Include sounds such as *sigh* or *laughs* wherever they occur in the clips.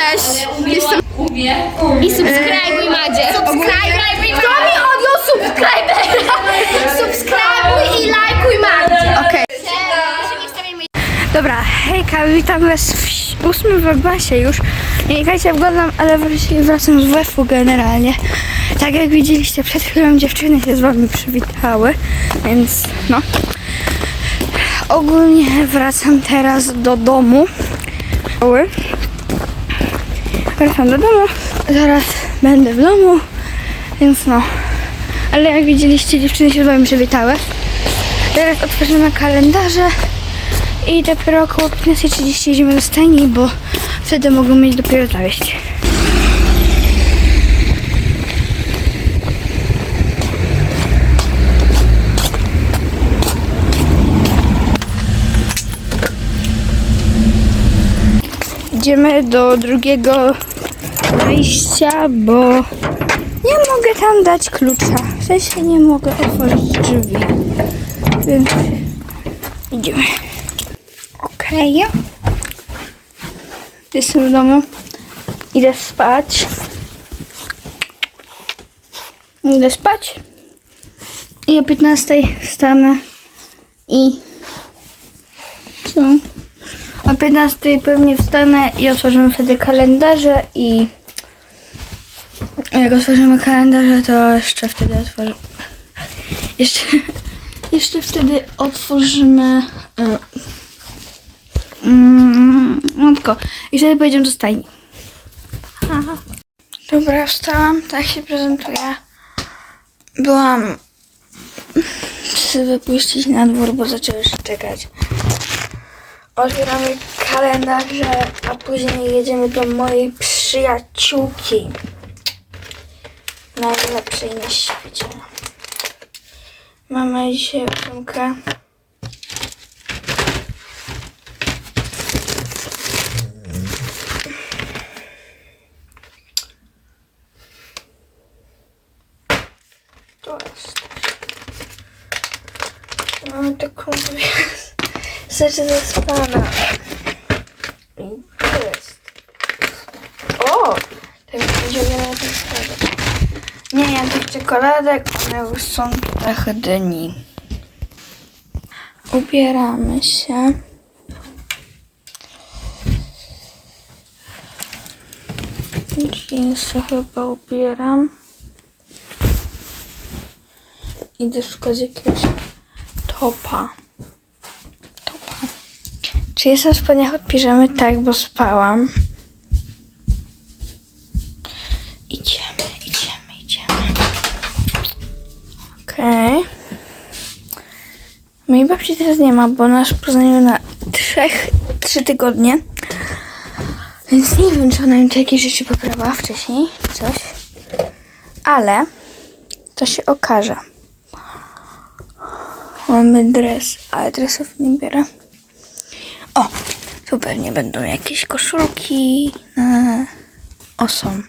Cześć! Jestem... I subskrybuj Madzie. Subskrybuj! Kto mi odjął subskrybera? *laughs* Subskrybuj i lajkuj Madzie! Okej. Dobra, hejka, witam was w ósmym wagbasie już. Nie Czekajcie, oglądam, ale wracam z WF-u generalnie. Tak jak widzieliście, przed chwilą dziewczyny się z wami przywitały, więc no. Ogólnie wracam teraz do domu. Szkoły. Wracam do domu, zaraz będę w domu, więc no. Ale jak widzieliście, dziewczyny się z wami przywitały. Teraz otworzymy kalendarze i dopiero około 15.30 idziemy do stajni, bo wtedy mogą mieć dopiero zawieść. Idziemy do drugiego wejścia, bo nie mogę tam dać klucza. W sensie nie mogę otworzyć drzwi. Więc idziemy. Okej. Jestem w domu. Idę spać. Idę spać. I o 15 wstanę i co? O 15 pewnie wstanę i otworzymy wtedy kalendarze i jak otworzymy kalendarze, to jeszcze wtedy otworzymy. Jeszcze, *laughs* jeszcze wtedy otworzymy. y, Mm, no tylko. I wtedy pojedziemy do stajni. Aha. Dobra, wstałam, tak się prezentuję. Byłam *laughs* chcę wypuścić na dwór, bo zaczęły się czekać. Otwieramy kalendarze, a później jedziemy do mojej przyjaciółki. Najlepszej na świecie. Mamy dzisiaj ósemkę. To jest. Mamy taką rzeczy zaspana. I to jest. O! Tak będzie wiele tych składek. Nie jem tych czekoladek, one już są trochę dyni. Ubieramy się. Jeansy chyba ubieram. Idę szukać jakiegoś. Topa. Czy jestem w spodniach od piżamy? Tak, bo spałam. Idziemy, idziemy, idziemy. Okej. Mojej babci teraz nie ma, bo nasz poznaniu na trzech, trzy tygodnie. Więc nie wiem, czy ona mi jakieś rzeczy poprawiła wcześniej, coś. Ale to się okaże. Mamy dres, ale dresów nie biorę. O, tu pewnie będą jakieś koszulki. O, są.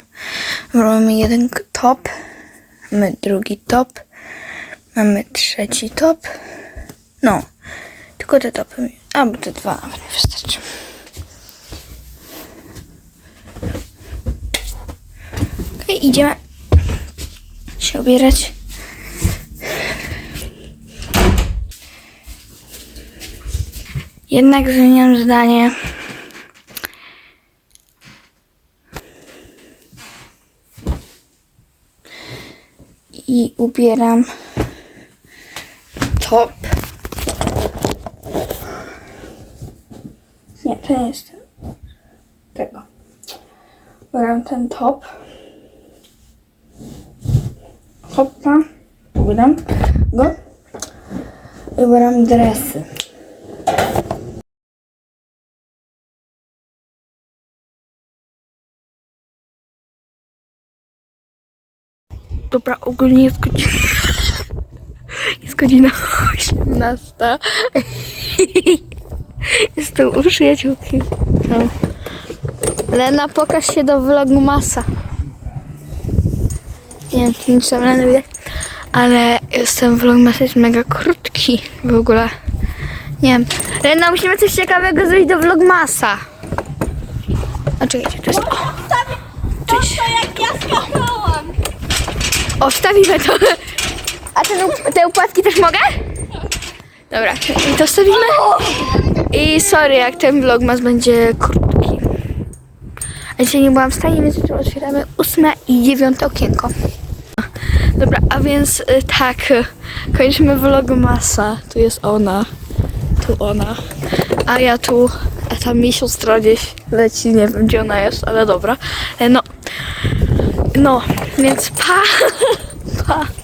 Mamy jeden top, mamy drugi top, mamy trzeci top. No, tylko te topy. Albo te dwa nawet mi wystarczy. Okej, idziemy się ubierać. Jednak zmieniam zdanie. I ubieram top. Nie, to nie jest tego. Ubieram ten top. Hoppa. Ubieram go. Ubieram dresy. Dobra, ogólnie jest godzina. *laughs* Jest godzina 18. *laughs* Jestem u przyjaciółki. No. Lena, pokaż się do vlogmasa. Nie wiem, czy nic tam Leny widać. Ale jestem vlogmas jest mega krótki w ogóle. Nie wiem. Lena, musimy coś ciekawego zrobić do vlogmasa. A czekajcie, to jest... O! O, wstawimy to. A te, te upłatki też mogę? Dobra, i to wstawimy. I sorry, jak ten vlogmas będzie krótki. A dzisiaj nie byłam w stanie, więc tu otwieramy ósme i dziewiąte okienko. Dobra, a więc y, tak, kończymy vlogmasa. Tu jest ona, tu ona, a ja tu, a tam mi siostra gdzieś leci, nie wiem gdzie ona jest, ale dobra. E, No, no, więc pa, pa.